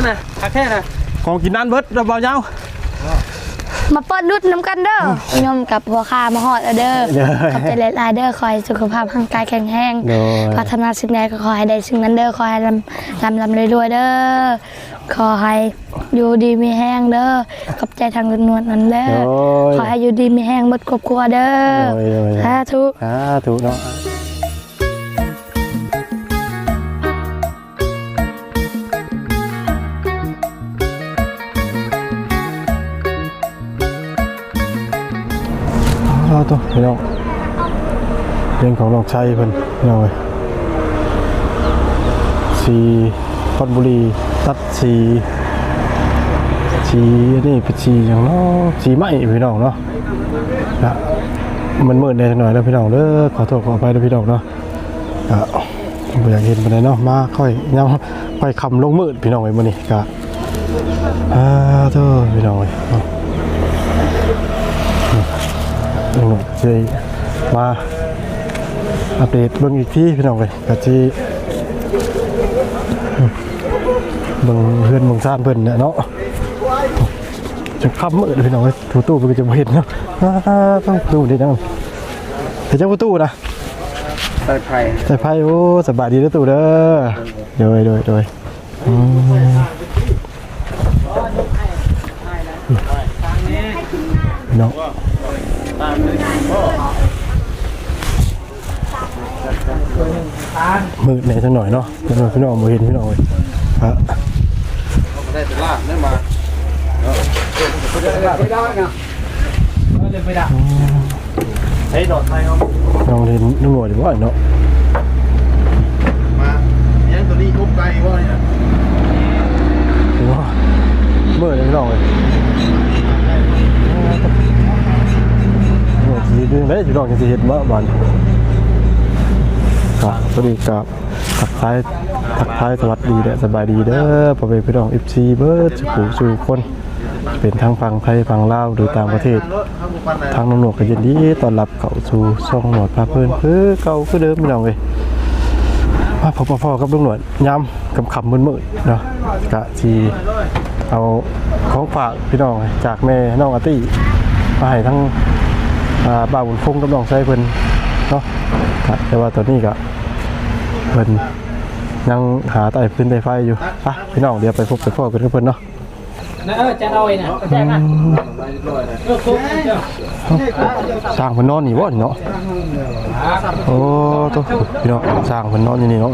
นั่นน่ะคักแท้น่ะของกินนั่นเบิดเราเบาเจ้ามาเปิดรุ่นน้ำกันเด้อยมกับหัวคามาหอดเอาเด้อเด้อขอบใจหลายๆเด้อคอยสุขภาพร่างกายแข็งแรงโดยพัฒนาสิ่งใดก็ขอให้ได้สิ่งนั้นเด้อขอให้ลำลำลำรวยๆเด้อขอให้อยู่ดีมีแห้งเด้อขอบใจทางนวลนั้นเด้อโดยขอให้อยู่ดีมีแห้งหมดครอบครัวเด้อโดยโดยสาธุสาธุเนาะ พี่น้องเรื่องของน้องชัยเพิ่นพี่น้องเอ้ยสีคอนบุรี ตัดสีสีนี่เป็นสีอย่างเนาะสีไหมพี่น้องเนาะนะมันมืดในหน่อยแล้วพี่น้องเด้อขอโทษขออภัยด้วยพี่น้องเนาะอะอยากเห็นปานเนาะมาค่อยยังค่อยคำลงมืดพี่น้องไอ้มื้อนี้ก็อ่าเด้อพี่น้องเอ้ยเนาะ อืม จะมาอัปเดตเบิ่งอีกที่พี่น้องเลยก็ที่เบิ่งเพื่อนเบิ่งซ่านเพิ่นเนี่ยเนาะจะขับมืดพี่น้องเลยถูตู้เพิ่นก็จะบ่เห็นเนาะอ่าต้องดูดิจังเห็นจังประตูนะใส่ไผ่ใส่ไพ่โอ้สบายดีเด้อตู่เด้อโดยโดยโดยอืมเนาะ มืดในสักหน่อยเนาะพี่น้องพี่น้องมาเห็นพี่น้องเลยฮะได้แต่ลาได้มาเนาะไม่ได้นะเลยไม่ได้เฮ้ดอดไทยเอาน้องเห็นนุ่งหนวดอยู่บ่อยเนาะมายังตัวนี้ทุบไก่บ่าเนี่ยถือว่ามืดเลยพี่น้องเลย ดสีดึงได้พี่น้องยังจะเห็นว่าบ้านครับสวัสดีครับทักทายทักทายสวัสดีและสบายดีเด้อพ่อแม่พี่น้อง FC เบิร์ดสุขสู่คนเป็นทั้งฝั่งไทยฝั่งลาวหรือต่างประเทศทางน้องหนวกก็ยินดีต้อนรับเข้าสู่ช่องหนวดพาเพื่อนเพื่อเก่าคือเดิมพี่น้องเลยมาพอพอกับลุงหนวดย้ำกำคำมืดมืดเนาะกะทีเอาของฝากพี่น้องจากแม่น้องอาตี้มาให้ทั้ง บ่าวบุญฟงกับน้องไซเพิ่นเนาะกะแต่ว่าตอนนี้ก็เพิ่นยังหาไต่พื้นไต่ไฟอยู่ไปพี่น้องเดี๋ยวไปพบไปพ่อกันกับเพิ่นเนาะนะเออจะเอาไอ้น่ะแจ้งอะเออคุกเจ้าสร้างเพิ่นนอนนี่บ่นี่เนาะโอ้ตัวพี่น้องสร้างเพิ่นนอนอยู่นี่เนาะ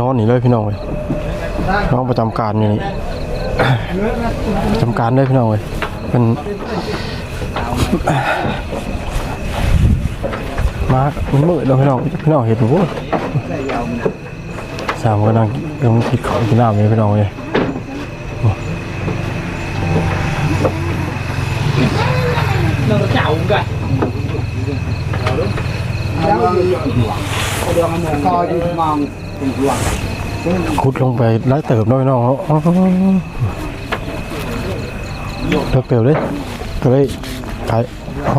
นอนนี่เลยพี่น้องเว้ยน้องประจำการอยู่นี่ประจำการเลยพี่น้องเว้ยเป็นมามันมืดแล้วพี่น้องพี่น้องเห็นบ่สามก็นั่งยังคิดของกินน้ำเลยพี่น้องเลยเราเจ้ากันคอยอยู่มองถึงดวง ขุดลงไปไล่เติบน้อยน้องเนาะเลิกเติบเลยก็เลยขายเอ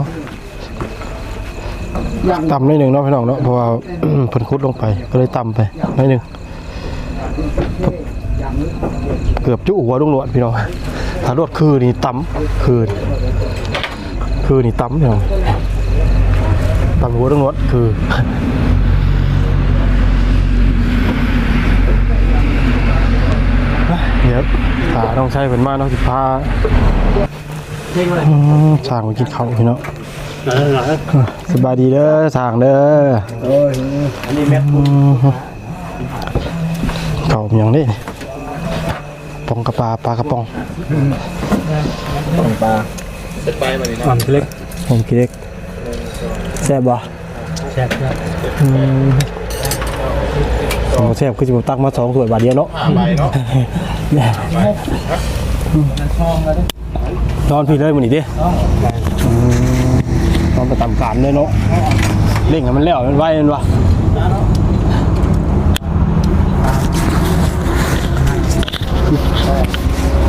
ต่ำนิดหนึ่งเนาะพี่น้องเนาะเพราะว่าเพิ่นขุดลงไปก็เลยต่ำไปนิดหนึ่งเกือบจุหัวลุงหลวดพี่น้องถ้ารวดคือนี่ต่ำคือคือนี่ต่ำพี่น้องต่ำหัวลุงหลวดคือ เดี๋ยวขาต้องใช้เป็นมากเนาะสิพาอืมช่างมากินข้าวพี่เนาะสบายดีเด้อช่างเด้ออันนี้แม่อืมข้าวมีอย่างนี้ปองกระปลาปลากระป๋องปลาเสร็จไปมาดิอ่อนเล็กผมกินเล็กแซ่บบ่แซ่บครับ หมูแซ่บคือสิผมตักมาสองถ้วยบาทเดียวเนาะใบเนาะนอนพี่เลยมันนี่ดินอนไปตามการเลยเนาะเล่งให้มันแล้วมันไวมันวะ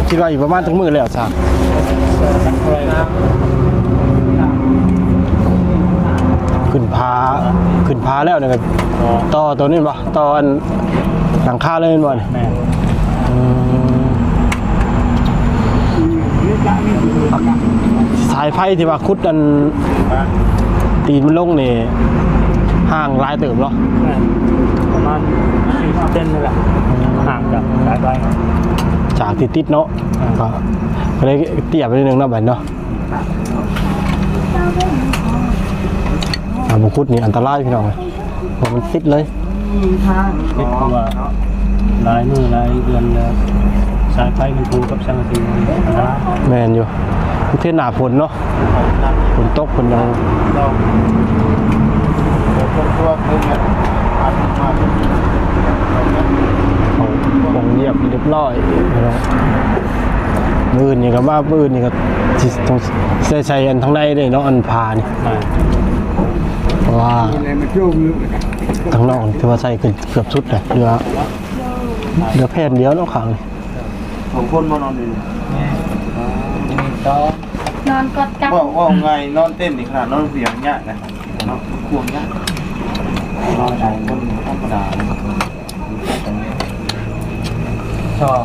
คิดว่าอยู่ประมาณถึงมือแล้วสามขึ้นพา แล้วเนี่ยก็ต่อตัวนี้บ่ต่ออันหลังคาเลยบ่เนี่ยแม่อืมสายไฟที่ว่าคุดอันตีนมันลงนี่ห่างหลายเติบเนาะแม่ประมาณสี่เส้นนี่แหละห่างจากสายไฟจากติดติดๆเนาะก็ก็เลยเตี้ยไปนิดนึงเนาะบัดเนาะ อ่าบุคุดนี่อันตรายพี่น้องเลยเพราะมันติดเลยคิดว่าหลายมือหลายเดือนแล้วสายไฟมันผูกกับสังกะสีอันตรายแมนอยู่เทียนหนาฝนเนาะฝนตกฝนยังเราคนตัวเพิ่มเนี่ยอัดมาเขาคงเรียบเรียบร้อยพี่น้องมือนี่ก็ว่ามือนี่ก็สิต้องใส่ใส่อันทั้งในเลยเนาะอันพานี่อ่าเพราะ ว่าอะไรมาจุ่มทั้งนอกนี่ถือว่าใส่เกือบเกือบสุดเลยเหลือเหลือแผ่นเดียวเนาะขังนี่ของคนมานอนนี่ต่อนอนกอดกันว่าว่าไงนอนเต้นนี่ขนาดนอนเสียงเนี่ยนะเนาะควงเนี่ยนอนของคนธรรมดาสอง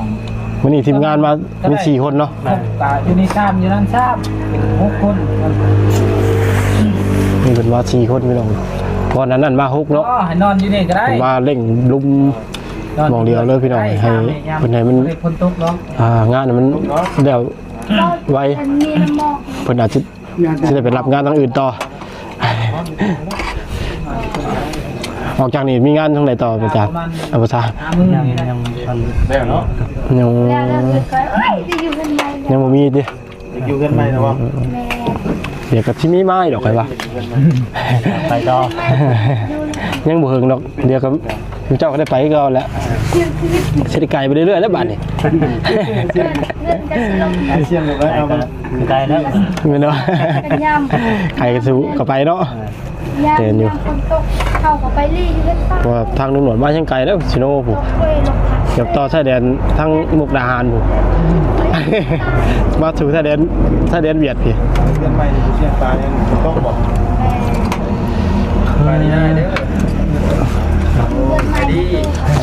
วันนี้ทีมงานมามีสี่คนเนาะแม่ตาอยู่นี่ซ้ำอยู่นั่นซ้ำเป็นหกคน นี่เป็นว่าสี่คนพี่น้องก่อนนั้นนั่นมาฮุกเนาะก็ให้นอนอยู่นี่ก็ได้เป็นว่าเร่งลุมมองเดียวเลยพี่น้องให้เป็นให้มันให้คนตกเนาะอ่างานมันเดี๋ยวไวอันนี้น้ำหมอกเพิ่นอาจจะจะได้ไปรับงานทางอื่นต่อออกจากนี้มีงานทางไหนต่ออาจารย์อาจารย์หามือยังยังทันแล้วเนาะยังแล้วเราเคยเคยเอ้ยจะอยู่กันไหนยังบ่มีดิอยู่กันไหมนะวะแม่ เดี๋ยวกับที่มีไม้ดอกไผว่าไปต่อยังบ่เฮิงดอกเดี๋ยวกับเจ้าก็ได้ไปก็เอาแล้วชีวิตชีวิตสิได้ไกลไปเรื่อยๆแล้วบัดนี้เงินเงินกันสิลงเสียงเลยเอามาไกลแล้วแม่นเนาะกันยำใครก็สู้ก็ไปเนาะยามเดินอยู่ยามฝนตกเข้ากับไปรีอยู่กันซ่าเพราะว่าทางตำรวจมายังไกลแล้วสิโนผู้เว้ยลงพักเกือบต่อชายแดนทั้งมุกดาหารผู้ มาสู่ชายแดนชายแดนเวียดพี่เสียงไปเสียงตายังต้องบอกแม่ไปได้เด้อเงินใหม่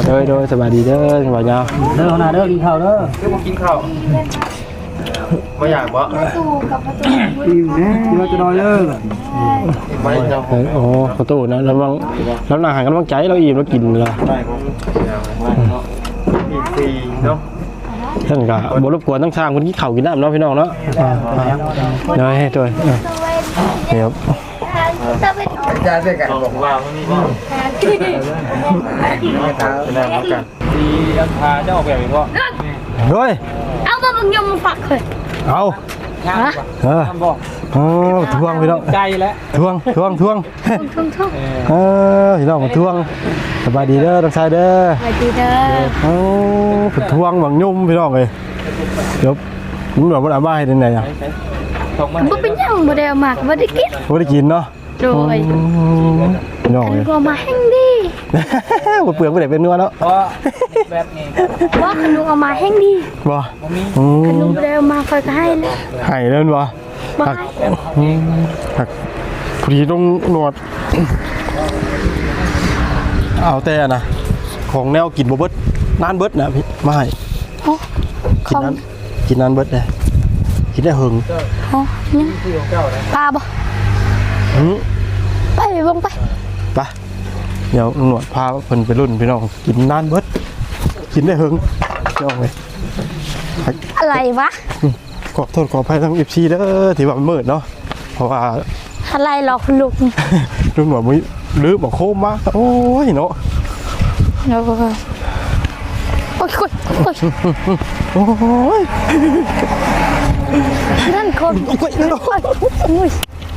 โดยโดยสบายดีเด้อสบายยาวเด้อหน้าเด้อกินข้าวเด้อคือมากินข้าวดีเงินไม่อยากบ่ประตูกับประตูบุญเราจะนอนเด้อไม่จะเอ้ยโอ้ขอโทษนะระวังแล้วอาหารกำลังใจเราอิ่มเรากินแล้วได้ผมเนาะอีกสี่เนาะ ท่านก็บ่รบกวนทั้งทางคนที่เข่าวกินน้ำเนาะพี่น้องเนาะอ่าอ่าเดี๋ยวให้ด้วยเออตะเวนเดี๋ยวตะเวนออกจะได้กันบอกว่าไม่มีบ่หาที่จะได้รับกันสีอันพาจะออกแบบอีกว่าเฮ้ยเอามาบังยมมาฝักเลยเอา ฮะเออบอกโอ้ทวงพี่น้องใจแล้วทวงทวงทวงทุ่งทุ่งเออพี่น้องมาทวงสบายดีเด้อทั้งชายเด้อสวัสดีเด้อโอ้ผดทวงหวังยุ่มพี่น้องเลยเดี๋ยวมึงหน่อยมันเอามาให้ได้ไหนอะบ่เป็นหยังบ่ได้เอามากบ่ได้กินไม่ได้กินเนาะโดยอืมพี่น้องอันเลยก็มาแห้งดีบ่เปลือกไม่ได้เป็นเนื้อเนาะ เพราะ แบบนี้ว่าขนุนเอามาแห้งดีบ่อืขนุมนบ่ได้เอามาคอยก็ให้เลยให้เล่นบ่บ่หักให้อืมหักพอดีต้องหนวด เอาแต่นะของแนวกินบ่เบิดนานเบิดนะพี่มาให้โอ้ขกินองนั้นกินนานเบิดเลยกินได้หึงโอ้ยังปลาบ่หืมไปเบิ่งไปไปเดี๋ยวหนวดพาเพิ่นไปรุ่นพี่น้องกินนานเบิด กินได้หึงพี่น้องเลยอะไรวะขอโทษขออภัยทั้ง FC เด้อที่ว่ามันมืดเนาะเพราะว่าอะไรหรอกลูกลุงหนวดมึงลืมบอกโคมมาโอ้ยเนาะโอ้ยโอ้ยโอ้ยโอ้ยโอ้ยนั่นคนโอ้ยเนาะโอ้ย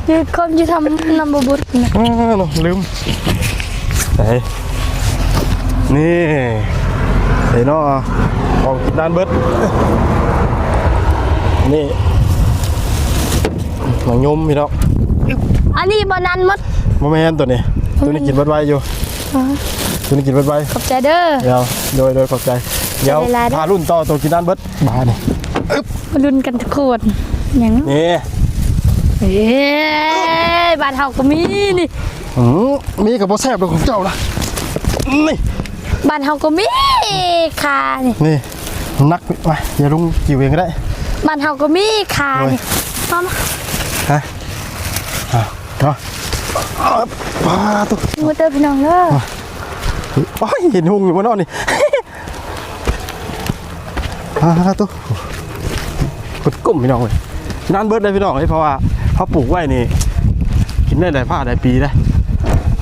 ยืนคนจะทำนำบบุตรนะอ้าวเนาะลืมไหนนี่ไห นเนาะของกินนานเบิดนี่หนังยมพี่น้องอันนี้บอนันหมดมาแม่นตัวนี้ ตัวนี้กินเบิดไว้อยู่ตัวนี้กินเบิดไว้ขอบใจเด้อเดี๋ยวโดยโดยขอบใจ เดี๋ยวเวลาเด้อพารุ่นต่อตัวกินนานเบิดบาเนี่ยมาลุ้นกันทุกคนอย่างนี่เอ้ยบ้านเฮาก็มีนี่อืมมีกับบ่แซ่บดอกของเจ้าล่ะนี่ บ้านเฮาก็มีคานี่นี่นักมาอย่าลุงกี่เวงก็ได้ บ้านเฮาก็มีคานี่มามาฮะอะเนาะอะปลาตัวมาเจอพี่น้องเด้อโอ้ยเห็นหุงอยู่บนนอนนี่ ปลาตัวกดก้มพี่น้องเลยนานเบิดเลยพี่น้องเลยเพราะว่าเขาปลูกไว้นี่กินได้หลายผ้าหลายปีได้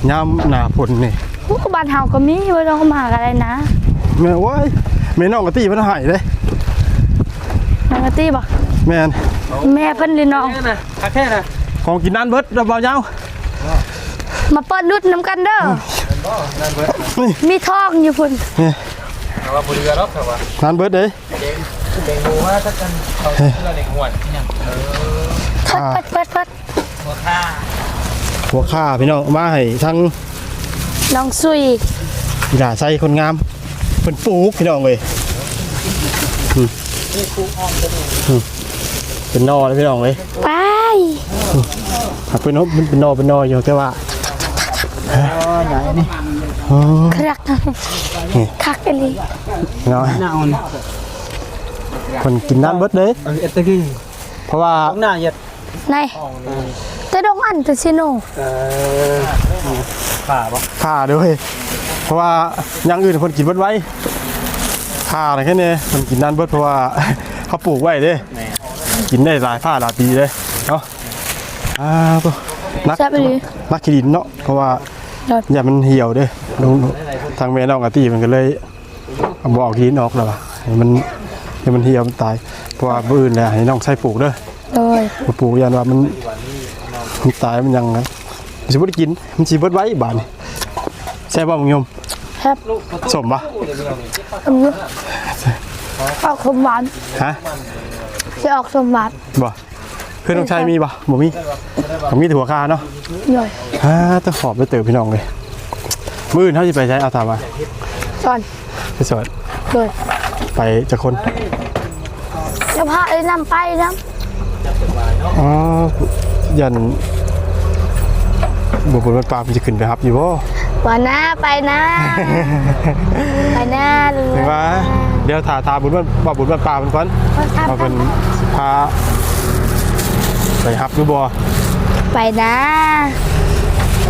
ยามหนาฝนนี่ โอ้บ้านเฮาก็มีบ่ต้องมาอะไรนะแม่โว้ยแม่น้องกะตี้มันหายเลยน้องกะตี้บ่แม่นแม่เพิ่นหรือน้องแค่น่ะคักแค่น่ะของกินนานเบิดเราเบาเย้ามาเปิดรุ่นน้ำกันเด้อนี่มีทองอยู่พุ่นนี่แต่ว่าบ่เรือหรอกแต่ว่านานเบิดเลยเด็กรู้ว่าถ้ากันเขาเรือเด็กหวดเนี่ยเปิดเปิดเปิดเปิดหัวค่าหัวข้าพี่น้องมาให้ทั้ง น้องซุยอีหลาใส่คนงามเป็นปลูกพี่น้องเลยอืมอืมเป็นนอเลยพี่น้องเลยไปหักเป็นนอมันเป็นนอเป็นนออยู่แต่ว่าอ๋อใหญ่นี่อ๋อครักคักอีหลีเนาะหน้าอ่อนคนกินน้ำเบิดเลยอันเอตะกี้เพราะว่าต้องหน้าเหยียดไหนแต่ดองอันแต่ซิโน เออป่าบ่ข่าด้วยเพราะว่าอย่างอื่นคนกินเบิดไว้ข่าอะไรแค่นี้คนกินน้ำเบิดเพราะว่าเขาปลูกไว้เด้กินได้หลายผ้าหลายปีเลยเนาะอ่าตัวนักแซ่บอีหลีนักขีดินเนาะเพราะว่าเดี๋ยวอย่ามันเหี่ยวเด้ลงทางแม่น้องกะตี้มันก็เลยเอาบเอกขีดินออกแล้วว่ะให้มันให้มันเหี่ยวมันตายเพราะว่าบื้อื่นเนี่ยให้น้องใช้ปลูกเด้อเลยมาปลูกยันว่ามันมันตายมันยังนะ มันสิบ่ได้กินมันสิเบิดไว้บาดนี่แซ่บบ่มึงยมครับสมปะอืมออกสมหวานฮะจะออกสมหวานบ่เพื่อนน้องชายมีบ่บ่มีก็มีแต่หัวคาเนาะเลยฮ่าตะขอบไปเติบพี่น้องเลยมื้ออื่นเฮาสิไปใช้เอาถามว่าสอนไปสวดเลยไปจักคนจะพาไอ้น้ำไปน้อ๋อยัน บ่บุญวัดป่ามันจะขึ้นไปครับอยู่บ่ำวันหน้าไปนะไปหน้าเลยเห็นว่าเดี๋ยวถ่าทาบุญวัดบ่บุญวัดป่ามันก่อนครับมาเป็นสิพาไปฮับดูบ่ไปนะ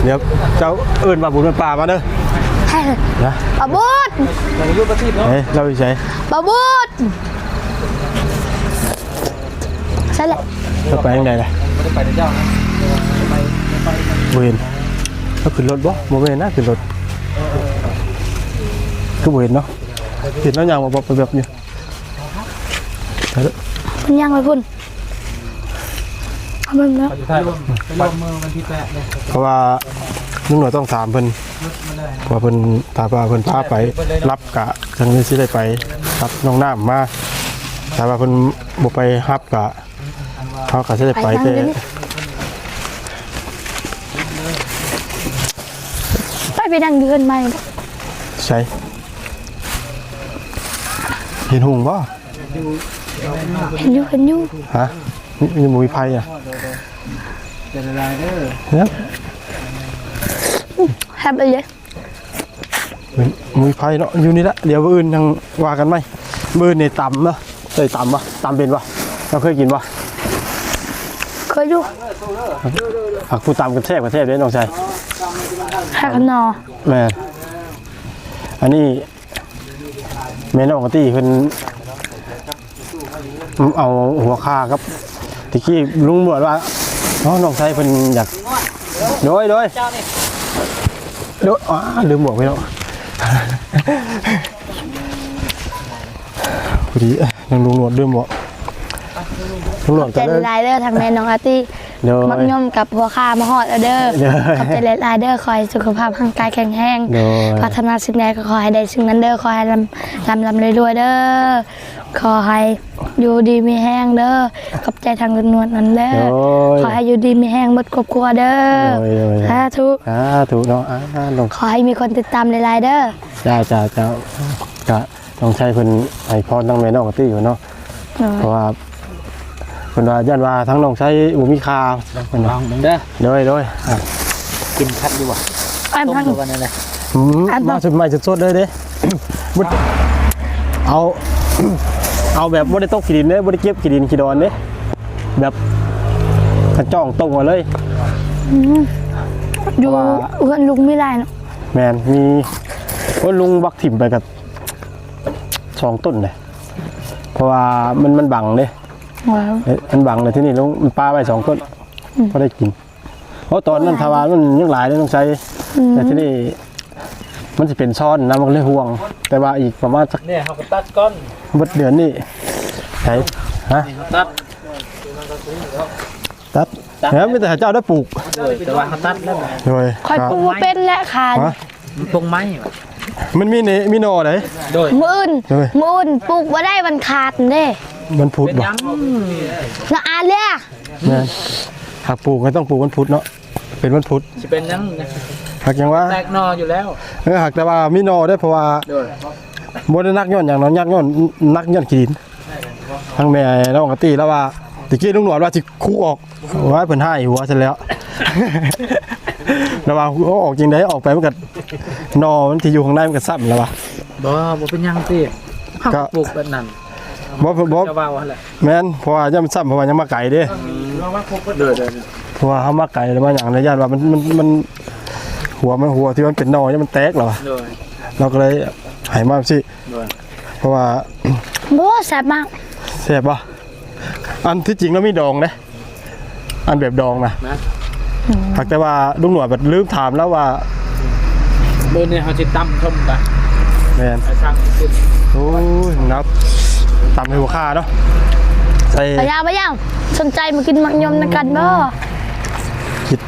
เดี๋ยวเจ้าเอิ้นว่าบุญวัดป่ามาเด้อให้นะบาบูดแต่อายุประสิทธิ์เนาะเฮ้ยเราอยู่ไสบาบูดใช่แหละเราไปยังไงล่ะไม่ได้ไปเจ้านะบ่ เห็นเราขึ้นรถบ่บ่แม่นนะขึ้นรถคือบ่เห็นเนาะเห็นแล้วยังมาบ่ไปแบบอยู่ไปเด้อมันยังไปพุ่นเอามันแล้วอยู่ไทยลมเมื่อวันที่แปดเนี่ยเพราะว่าลุงหน่อยต้องถามเพิ่นเพราะว่าเพิ่นถามว่าเพิ่นพาไป รับกะจังนี้สิได้ไปรับน้องน้ำมาถ้าว่าเพิ่นบ่ไปรับกะเขาก็สิได้ไปแต่ ไปไปนั่งเดือนใหม่ใช่เห็นหุงบ่เห็นอยู่เห็นอยู่ฮะมีมีหมูมีไผ่อะจะละลายเด้อเนี่ยแฮปเลยเลยเป็นหมูมีไผ่เนาะอยู่นี่ละเดี๋ยวมื้ออื่นทางว่ากันไหมมื้ออื่นนี่ตำเนาะใส่ตำบ่ตำเป็นบ่เราเคยกินบ่เคยอยู่ผักผู้ตำกันแซ่บกันแซ่บเด้น้องชาย แฮกนอแม่นอันนี้แม่น้องกะตี้เพิ่นเอาหัวคาครับตะกี้ลุงบอกว่าน้องน้องชายเพิ่นอยากโดยโดยโดยอ๋อลืมบอกไปแล้วพอดีเอ้ยยังลุงหนวดลืมบอกลุงหนวดใจก็เลยลายเดอร์ทางแม่น้องอาร์ตี้ โดย มักย่อมกับหัวคามาฮอดเอาเด้อเด้อขอบใจลายเดอร์คอยสุขภาพร่างกายแข็งแรงโดย พัฒนาสิ่งใดก็ขอให้ได้สิ่งนั้นเด้อขอให้ลำลำลำรวยๆเด้อขอให้อยู่ดีมีแห้งเด้อขอบใจทางจำนวนนั้นเด้อโดย ขอให้อยู่ดีมีแห้งหมดครอบครัวเด้อโดยโดยสาธุอ่าถูกเนาะอ่าลง ขอให้มีคนติดตามหลายๆเด้อจ้าจ้าเจ้าก็ต้องใช้เพิ่นให้พรทั้งแม่น้องกะตี้อยู่เนาะ เพราะว่า เพิ่นว่าย่านว่าทั้งน้องใช้บ่มีค่าเพิ่นลว่าองเบิ่งเด้อโดยโดยอะกินคัดดีกว่าไอ้ต้มพังตัวกันนั่นแหละอืมอันต่อมาสุดใหม่สุดๆเลยเด้ บ่เอา เอาแบบบ่ได้ตกขี้ดินเด้บ่ได้เก็บขี้ดินขี้ดอนเด้แบบกระจ่องตรงมาเลย อยู่ว่าเอื้อนลุงไม่ได้เนาะแมนมีว่าลุงบักถิ่มไปกับสองต้นเลยเพราะว่ามันมันบังเลย ว้าวเอ๊ะมันบังเลยที่นี่ลุงมันปลาไปสองต้นก็ได้กิน เพราะตอนนั้นทวารมันยังหลายเลยต้องใช้แต่ที่นี่มันจะเป็นซ่อนนะมันก็เลยห่วง แต่ว่าอีกประมาณสักเนี่ยเขาก็ตัดก้อนเบิดเดือนนี่ใช่ฮะตัดตัดแล้วไม่แต่เจ้าได้ปลูกเลยแต่ว่าเขาตัดแล้วโดยคอยปูเป็นและคานฮะมันปรุงไม้มันมีเนมีโนไหนโดยมืออื่นเฮ้ยมืออื่นปลูกว่าได้มันขาดเด้ มันพุดเป็นบ่ยังนะอาเลียแม่นหากปลูกก็ต้องปลูกวันพุธเนาะเป็นวันพุธจะเป็นยังหากยังว่าแตกนออยู่แล้วเออหากแต่ว่ามีโนได้เพราะว่าโดยบ่ได้นักย้อนอย่างนั้นนักย้อนนักย้อนขีดินทั้งแม่น้องกะตีแล้วว่าตะกี้ลุงหนวดว่าสิคู่ออกว่าเพิ่นให้หัวซะแล้ว ระวังเอาออกจริงได้ออกไปมันก็นอมันที่อยู่ข้างในมันก็ซ้ำแล้ววะบ่บ่เป็นยังสิเขาก็ ปลูกแบบนั้น บ่บ่จะว่าว่าแหละแม่นเพราะว่ายังมันซ้ำเพราะว่ายังมาไกลเด้โดยโดยเพราะว่าเฮามาไกลแล้วมาอย่างในย่านว่ามันมันมันหัวมันหัวที่มันเป็นนอเนี่ยมันแตกแล้ววะโดยเราก็เลยให้มาสิโดยเพราะว่าโบ้แซ่บมากแซ่บป่ะอันที่จริงแล้วมีดองนะอันแบบดองนะนะหากแต่ว่าลุงหนวดแบบลืมถามแล้วว่าเบอร์เนี่ยเขาจะตั้มชมกันแมนไอ้ช่างขึ้นโอ้ยนับ ตำให้หัวค่าเนาะใส่พยาพยาสนใจมากินมังยมนักันบ่คิด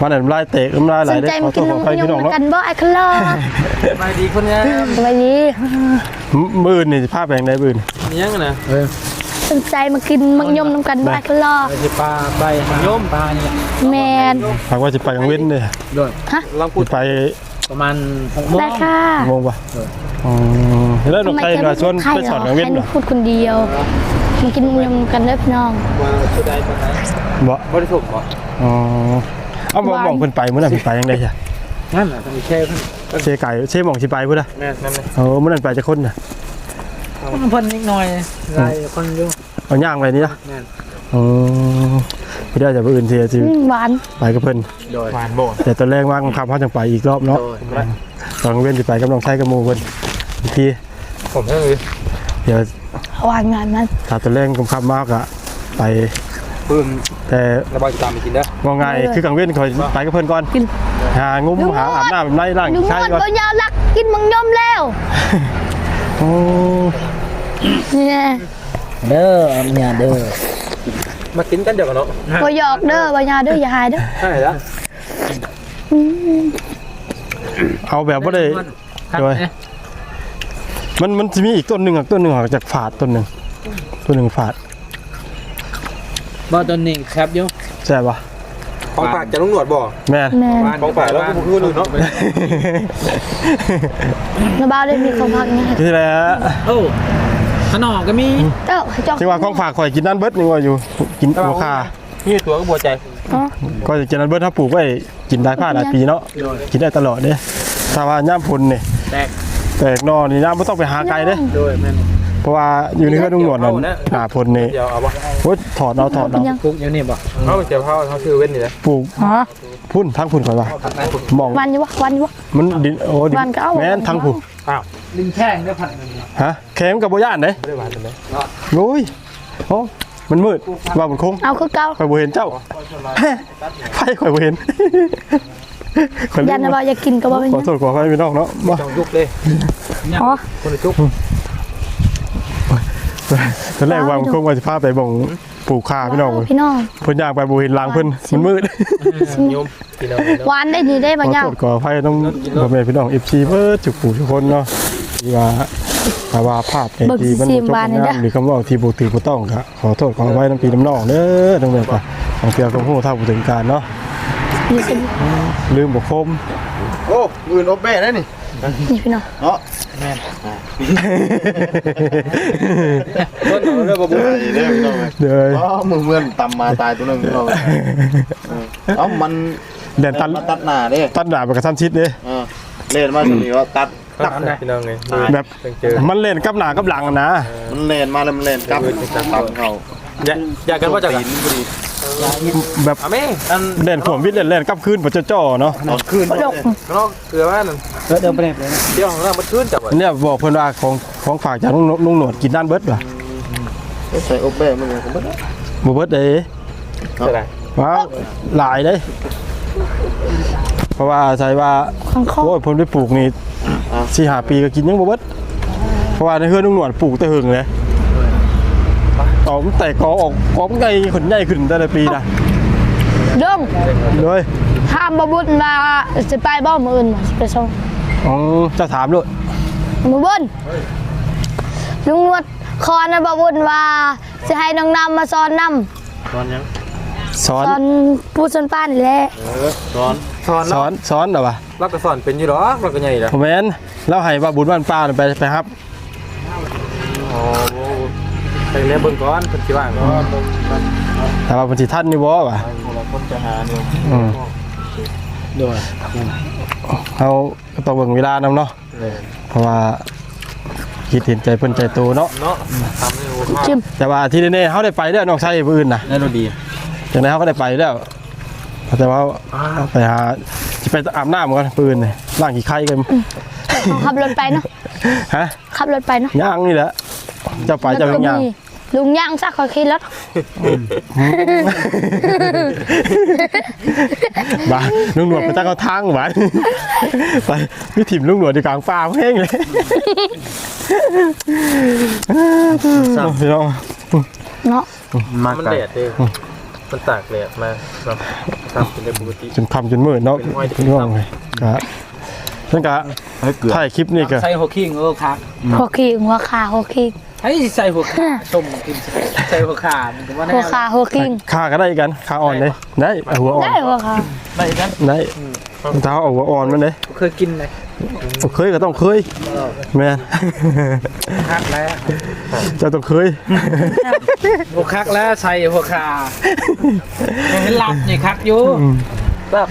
วันไหนน้ำลายเตะน้ำลายไหลสนได้ใจขอมาโทกินษขอมัไปงยพี่มน้องนัเนาะกันบ่ไอ้คลอมาดีคนนี้สวัสดีมมือนี่ผ้าแปลงได้บืนมียังนะเออสนใจมากินมังยมนักันบ่ไอ้คลอไปสิปลาใบมันโยมปลานี่แหละแมนหากว่าจะไปกลางเว้นเลยโดยฮะลองพูดจะไปประมาณหกโมงได้ค่ะโมงป่ะอืม แล้วน้องไทยมาชวนไปสอนกลางเว้นให้หเหรนูอพูดคนเดียวมากินมังยมกันเด้อพี่น้องว่าสุดใดตรงไหนบ่บริสุทธิ์บ่อ๋อเอาบ่วันมองเพิ่นไปมื้อนั้นเพิ่นไปยังไงจ้ะนั่นน่ะต้องมีแค่เพิ่นเชไก่เชหมองสิไปพุ่นน่ะแม่นั่นเลยเออมื้อนั้นไปจะคนน่ะเพิ่นนิดหน่อยลายคนอยู่เอาย่างไปนี่นะแม่นอ๋อไม่ได้จะไปอื่นเสียสิอืมหวานไปกับเพิ่นโดยหวานโบดแต่ตอนแรกว่างคำเขาจังไปอีกรอบเนาะโดยตอนเว้นสิไปกับน้องชายกับหมู่เพิ่น อีกทีผมใช่เลยเดี๋ยวหวานงานมันถ้าตอนแรกคำคำมากอะไปปืนแต่ระบายตามไปกินเด้อว่าไงคือกลางเว้นคอยไปกับเพิ่นก่อนกินหางุ้มหาอาบน้ำไล่ล่างลุงมใช่ดก่อนตัวยาวลักกินมังยมแล้วโอ้เนี่ยเด้อเนี่ยเด้อมากินกันเดี๋ยวกันเนาะบ่หยอกเด้อบ่ยาเด้ออย่าหายเด้อใช่แล้วเอาแบบว่าได้โดย มันมันจะมีอีกต้นหนึ่งอะต้นหนึ่งออกจากฝาดต้นหนึ่งต้นหนึ่งฝาดบ่ตัวนี้ครับอยู่ใช่ปะของฝากจะลุงหนวดบ่แม่นแม่นของฝากแล้วก็พูดเลยเนาะน้าบ้าวได้มีของพักนี่ที่แหล้วโอ้ขนมก็มีเอ้าจอกจังหวะของฝากข่อยกินนั่นเบิดนี่ว่าอยู่กินหัวคานี่ตัวก็บัวใจอ๋อก็จะกินนั่นเบิดถ้าปลูกไว้กินได้ผ้าหลายปีเนาะกินได้ตลอดเด้ถ้าว่าย่ามพุนนี่แตก แตกนอนี่ย่ามไม่ต้องไปหาไกลเด้โดยแม่นเพราะว่าอยู่ในเฮือนลุงหนวดนั่นหน้าพุนนี่เดี๋ยวเอาบ่โอ้ยถอดเอาถอดเอาปลูกอยู่นี่บ่เขาเดี๋ยวเขาเขาชื่อเว้นนี่นะปลูกอ๋อพุ่นทั้งพุ่นข่อยว่าหมองวันอยู่วะวันอยู่วะมันดินโอ้ดิวันก็เอาแม่นทั้งพุ่นลิงแข้งได้ผัดฮะแข็มกับบ่ย่านเด้ไม่ได้หวานเลยโอ้ยโอ้มันมืดว่ามันคงเอาคือเก่าข่อยบ่เห็นเจ้าไฟข่อยบ่เห็น ข่อยลืยันมนะบ่อยากกินก็บ่เป็นหขอยังโทษขออภัยพี่น้องเนาะบ่ต้องยุกเลยอ๋อ คนละยุกตอนแรกว่ามันคงว่าสิพาไปบ่งปลูกข้าพี่น้องพี่น้อง เพิ่นย่างไปบ่เห็นหลังเพิ่นมันมืดยมกินเอาหวานได้นี่ได้ขบ่อยัง โทษขออภัยต้องพ่อแม่พี่น้อง FC เบิดทุกผู้ทุกคนเนาะที่ว่าถ้าว่าภาพในที่มันบ่จบงามหรือคำเว่าที่บ่ถือบ่ต้องก็ขอโทษขออภัยน้ำปีน้ำน้องเด้อตรงนี้ก็ของเตียวของฮู้เท่าบ่ถึงการเนาะนี่สิ ลืมบ่คมโอ้มือนอบแม่ได้นี่นี่พี่น้องเนาะต้นเอาเรื่องบัวนี่เด้อพี่น้องเด้ออ๋อมือเมื่อนตำมาตายตัวนึงพี่น้องเอ้ามันเล่นตัดมาตัดหน้าเด้ตัดดาบไปกับทันชิดเด้เออเล่นมาสมีว่าตัดตักนะพี่น้องไงแบบเจอมันเล่นกับหน้ากับหลังอะนะมันเล่นมาแล้วมันเล่นกลับตัดเขาอยากอยากกันว่าจะตีนพอดี แบบอะแม่อันเล่นขวมวิทย์เล่นเล่นกับคืนบ่จะจ่อเนาะตอนคืนดกนอกเกลือว่านั่นเดินไปเลยเที่ยวของเรามันขึ้นจับไว้เนี่ยบอกเพิ่นว่าของของฝากจากลุงลุงหนวดกินด้านเบิดว่ะใส่อบแบะมันก็บ่ได้บ่เบิดเด้เท่าไหร่ว้าหลายเด้เพราะว่าใช่ว่าข้างคอโอ้ยผมไปปลูกนี่สี่หาปีก็กินยังบ่เบิดเพราะว่าในเฮือนลุงหนวดปลูกแต่หึงเลย ออกแต่กอออกกอมันใหญ่ขนใหญ่ขึ้นแต่ละปีนะดงเลยห้ามบบุญมาจะไปบ้ามืออื่นมาสิไปส่งอ๋อเจะถามด้วยมือบุญลุงนวดคอนะบบุญว่าจะให้น้องนำมาสอนนตอนยังสอนำสอนผู้สอนป้านี่แหละสอนสอนสอนสอนเหรอวะเราก็สอนเป็นอยู่หรอเราก็ใหญ่แล้วผมแม่นแล้วให้ว่าบุญบ้านป้าน่ะไปไปครับ โอ้ไปเลี้ยงเบิ่งก่อนเพิ่นสิว่างก่อนแต่ว่าบัญชีท่านนี่บ่วะคนจะหาอยู่อืมด้วยเขาต้องเบิ่งเวลานำเนาะเพราะว่าคิดเห็นใจเพิ่นใจโตเนาะเนาะทำให้รู้ภาพจิมแต่ว่าที่แน่ๆเขาได้ไปแล้วน้องชายผู้อื่นน่ะนั่นดีจากนั้นเขาก็ได้ไปแล้วแต่ว่าไปหาจะไปอาบน้ำกันปืนเลยล่างขี้ไข่กันเขาขับรถไปเนาะฮะขับรถไปเนาะย่างนี่แหละเจะไปเจะแล้วก็ย่างมี ลุงย่างซักขอคิดแล้วบ้าลุงหนวดไปตั้งเขาทางหวานไปพี่ถิ่มลุงหนวดในกลางป่าแห้งเลยพี่น้องเนาะมันแดดเด้มันตากแดดมาเนาะทำเป็นได้ปกติจนคำจนมืดเนาะพี่น้องเลยครับท่านกะถ่ายคลิปนี่ก็ใส่หัวคิงเออครับหัวขี้หัวขาหัวขี้ ให้ใส่หัวขาต้มกินใส่หัวขามันก็ว่าหัวขาหัวขี้ขาก็ได้กันขาอ่อนเลยได้เอาหัวอ่อนได้หัวขาได้กันได้เท้าเอาหัวอ่อนมันเลยเคยกินเลยเคยก็ต้องเคยแม่นคักแล้วเจะต้องเคยหัวคักแล้วใส่หัวขาเห็นหลับนี่คักอยู่ครับ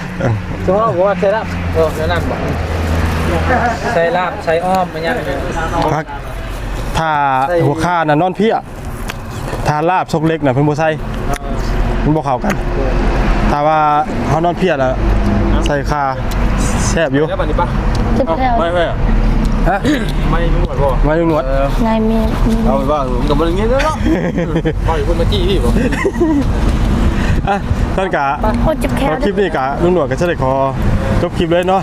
สมมติว่าใส่ลาบเออใส่ลาบบ่ใส่ลาบใส่อ้อมมันยังพัก ถ้าหัวข้าน่ะนอนเพี้ยถ้าลาบซกเล็กน่ะเพิ่นบ่ใส่มันบ่เข้ากัน ถ้าว่าเฮานอนเพี้ยน่ะใส่ขาแซ่บอยู่แล้วบัดนี้ปะเจ็บแผลไม่ไม่ฮะไม่รู้หมดบ่มาลุงหนวดนายมีมีเอาไปว่ามันกับมันอย่างเงี้ยเนาะบ่อยู่คนมาจี้พี่บ่ อะท่านกะโอ้เจ็บแขพนอคลิปนี้กะลุงหนวดก็จะได้ขอจบคลิปเลยเนาะ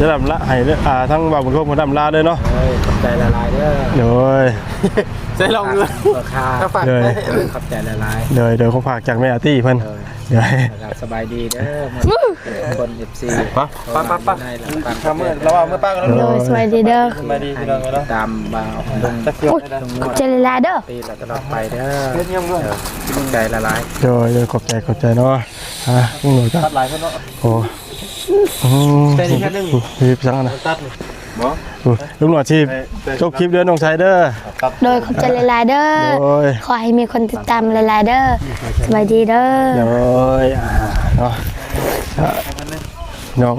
จะดำละให้อ่าทั้งบ่าวบุญโคกบ่ดำลาเลยเนาะเอ้ยขอบใจละลายเด้อเดี๋ยว ใส่ลองเงินหัวขาถ้าฝากเลย ขอบใจละลายเดี๋ยวเดี๋ยวเขาฝากจากแม่อาตี้เพิ่นเดี๋ยวให้นะครับสบายดีเด้อคนเอฟซีปะปะปะปะในหลังบ้านทำมือระหว่างมือป้ากับโดยสวัสดีเด้อมาดีพี่น้องเนาะตามบ่าวลงอุ๊ยขอบใจหลายๆเด้อปีละตลอดไปเด้อเยี่ยมใจละลายเดี๋ยวเดี๋ยวขอบใจขอบใจเนาะอะลุงหนวดก็ตัดหลายคนเนาะโอ้อืมรีบสั่งนะตัดนี่ บ่โอ้ยลุงหนวดชีพจบคลิปเด้อน้องชายเด้อตัดโดยขอบใจหลายๆเด้อโอ้ยขอให้มีคนติดตามหลายๆเด้อสวัสดีเด้อเดี๋ยวอ่าเนาะอะน้อง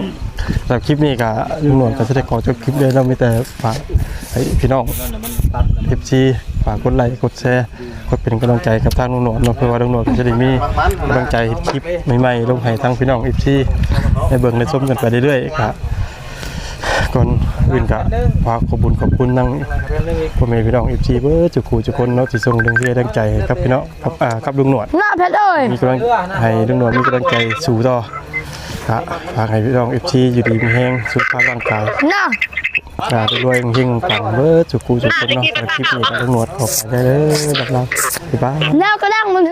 สำหรับคลิปนี้ก็ลุงหนวดก็จะได้ขอจบคลิปเด้อเรามีแต่ฝากให้พี่น้องเอฟซีฝากกดไลค์กดแชร์กดเป็นกำลังใจกับทางลุงหนวดเนาะเพื่อว่าลุงหนวดก็จะได้มีกำลังใจเฮ็ดคลิปใหม่ๆลงให้ทางพี่น้องเอฟซีได้เบิ่งได้ชมกันไปเรื่อยๆครับ ก่อนอื่นก็ฝากขอบคุญขอบคุณทั้งพ่อแม่พี่น้องเอฟซีเบอร์จุกูจุคนเนาะที่ส่งแรงเชียร์แรงใจให้กับพี่น้องกับอ่ากับลุงหนวดหน้าเพชรเอ้ยมีกำลังให้ลุงหนวดมีกำลังใจสู้ต่อครับฝากให้พี่น้องเอฟซีอยู่ดีมีแห้งสุขภาพร่างกายหน้ากาด้วยวยๆเฮงๆปังเบอร์จุกูจุคนเนาะสำหรับคลิปนี้ก็ลุงหนวดขอบใจได้เลยรับรับบ๊ายบายหน้าก็ดังมึง